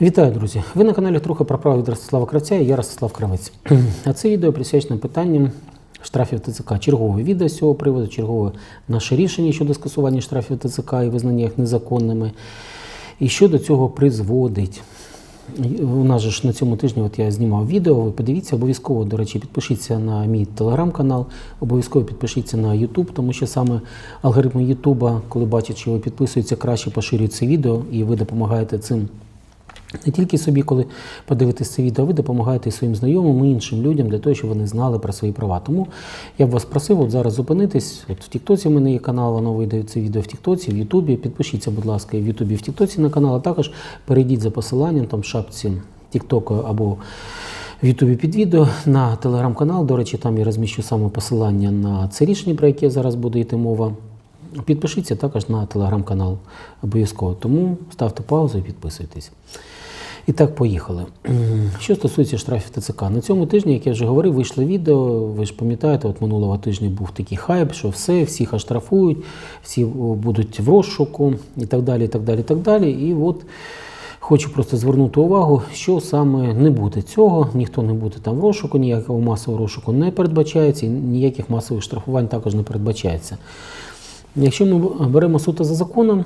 Вітаю, друзі! Ви на каналі Трохи про право від Ростислава Кравця і я Ростислав Кравець. А це відео присвячено питанням штрафів ТЦК. Чергове відео з цього приводу, чергове наше рішення щодо скасування штрафів ТЦК і визнання їх незаконними. І що до цього призводить. У нас же ж на цьому тижні от я знімав відео. Ви подивіться, обов'язково, до речі, підпишіться на мій телеграм-канал, обов'язково підпишіться на YouTube, тому що саме алгоритми Ютуба, коли бачать, що ви підписуєтеся, краще поширюють це відео, і ви допомагаєте цим не тільки собі, коли подивитесь це відео, ви допомагаєте своїм знайомим і іншим людям для того, щоб вони знали про свої права. Тому я б вас просив от зараз зупинитись. От в Тіктоці в мене є канал, воно вийде це відео в Тіктоці, в Ютубі. Підпишіться, будь ласка, в Ютубі, в Тіктоці на канал, а також перейдіть за посиланням там в шапці Тіктоку або в Ютубі під відео на телеграм-канал. До речі, там я розміщу саме посилання на це рішення, про яке зараз буде йти мова. Підпишіться також на телеграм-канал обов'язково. Тому ставте паузу і підписуйтесь. І так, поїхали. Що стосується штрафів ТЦК, на цьому тижні, як я вже говорив, вийшло відео. Ви ж пам'ятаєте, от минулого тижня був такий хайп, що все, всіх оштрафують, всі будуть в розшуку і так далі. І так далі, і так далі. І от хочу просто звернути увагу, що саме не буде цього, ніхто не буде там в розшуку, ніякого масового розшуку не передбачається, і ніяких масових штрафувань також не передбачається. Якщо ми беремо суто за законом,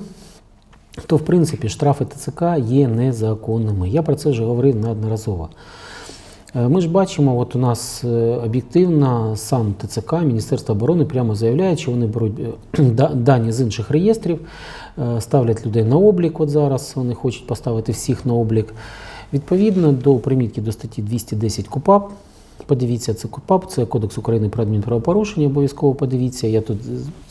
то в принципі штрафи ТЦК є незаконними. Я про це вже говорив неодноразово. Е, Ми ж бачимо, от у нас е, об'єктивно сам ТЦК, Міністерство оборони прямо заявляє, що вони беруть е, дані з інших реєстрів, ставлять людей на облік. От зараз вони хочуть поставити всіх на облік. Відповідно до примітки до статті 210 КУПАП. Подивіться, це КУПАП, це Кодекс України про адмінправопорушення. Обов'язково подивіться. Я тут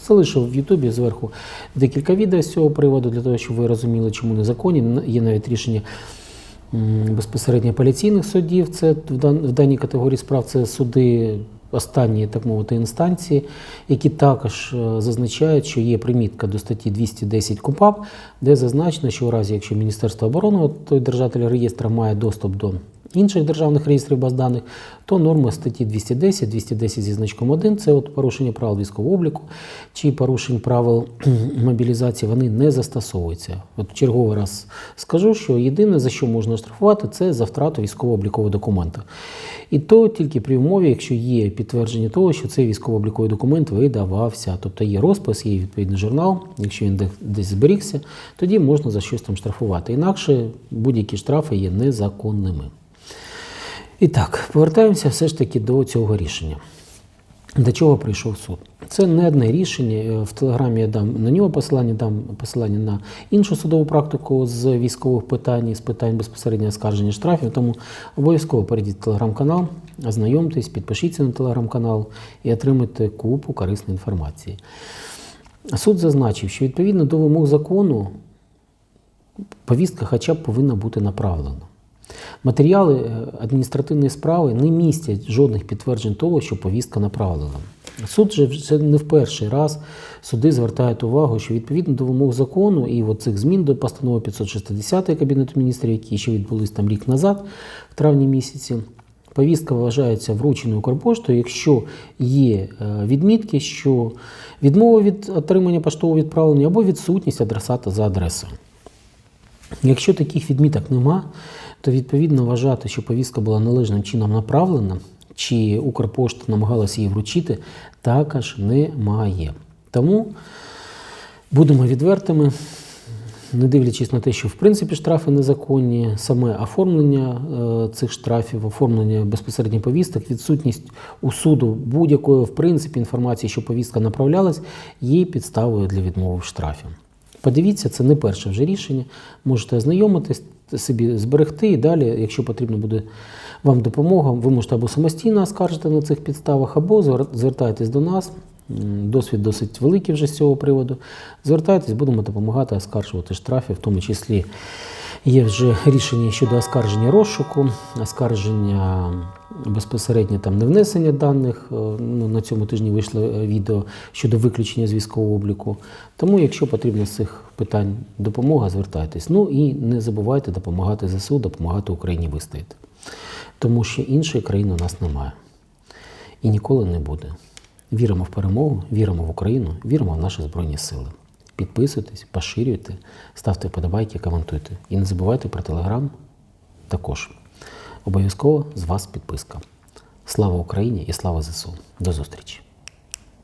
залишив в Ютубі зверху декілька відео з цього приводу, для того, щоб ви розуміли, чому незаконні. Є навіть рішення безпосередньо апеляційних судів. Це в даній категорії справ це суди останньої, так мовити, інстанції, які також е, зазначають, що є примітка до статті 210 КУПАП, де зазначено, що у разі, якщо Міністерство оборони, той держатель реєстра має доступ до інших державних реєстрів баз даних, то норми статті 210, 210 зі значком 1 це от порушення правил військового обліку чи порушень правил мобілізації, вони не застосовуються. От черговий раз скажу, що єдине, за що можна штрафувати, це за втрату військово-облікового документу. І то тільки при умові, якщо є підтвердження того, що цей військово-обліковий документ видавався, тобто є розпис, є відповідний журнал, якщо він десь зберігся, тоді можна за щось там штрафувати. Інакше будь-які штрафи є незаконними. І так, повертаємося все ж таки до цього рішення. До чого прийшов суд? Це не одне рішення. Е, В телеграмі я дам на нього посилання, дам посилання на іншу судову практику з військових питань, з питань безпосередньо оскарження штрафів. Тому обов'язково перейдіть в телеграм-канал, ознайомтесь, підпишіться на телеграм-канал і отримайте купу корисної інформації. Суд зазначив, що відповідно до вимог закону повістка хоча б повинна бути направлена. Матеріали е, адміністративної справи не містять жодних підтверджень того, що повістка направлена. Суд же вже не в перший раз суди звертають увагу, що відповідно до вимог закону і от цих змін до постанови 560 Кабінету міністрів, які ще відбулись там рік назад, в травні місяці, повістка вважається врученою Укрпоштою, якщо є е, відмітки, що відмова від отримання поштового відправлення або відсутність адресата за адресою. Якщо таких відміток нема, то відповідно вважати, що повістка була належним чином направлена, чи Укрпошта намагалася її вручити, також немає. Тому будемо відвертими, не дивлячись на те, що в принципі штрафи незаконні, саме оформлення е, цих штрафів, оформлення безпосередньо повісток, відсутність у суду будь-якої в принципі інформації, що повістка направлялась, є підставою для відмови в штрафі. Подивіться, це не перше вже рішення. Можете ознайомитись, собі зберегти і далі, якщо потрібна буде вам допомога, ви можете або самостійно оскаржити на цих підставах, або звертайтесь до нас. Досвід досить великий вже з цього приводу. Звертайтесь, будемо допомагати оскаржувати штрафи, в тому числі є вже рішення щодо оскарження розшуку, оскарження безпосередньо там не внесення даних. Е, Ну, на цьому тижні вийшло е, відео щодо виключення з військового обліку. Тому, якщо потрібна з цих питань допомога, звертайтесь. Ну і не забувайте допомагати ЗСУ, допомагати Україні вистояти. Тому що іншої країни у нас немає і ніколи не буде. Віримо в перемогу, віримо в Україну, віримо в наші Збройні Сили. Підписуйтесь, поширюйте, ставте вподобайки, коментуйте. І не забувайте про телеграм, також. Обов'язково з вас підписка. Слава Україні і слава ЗСУ. До зустрічі!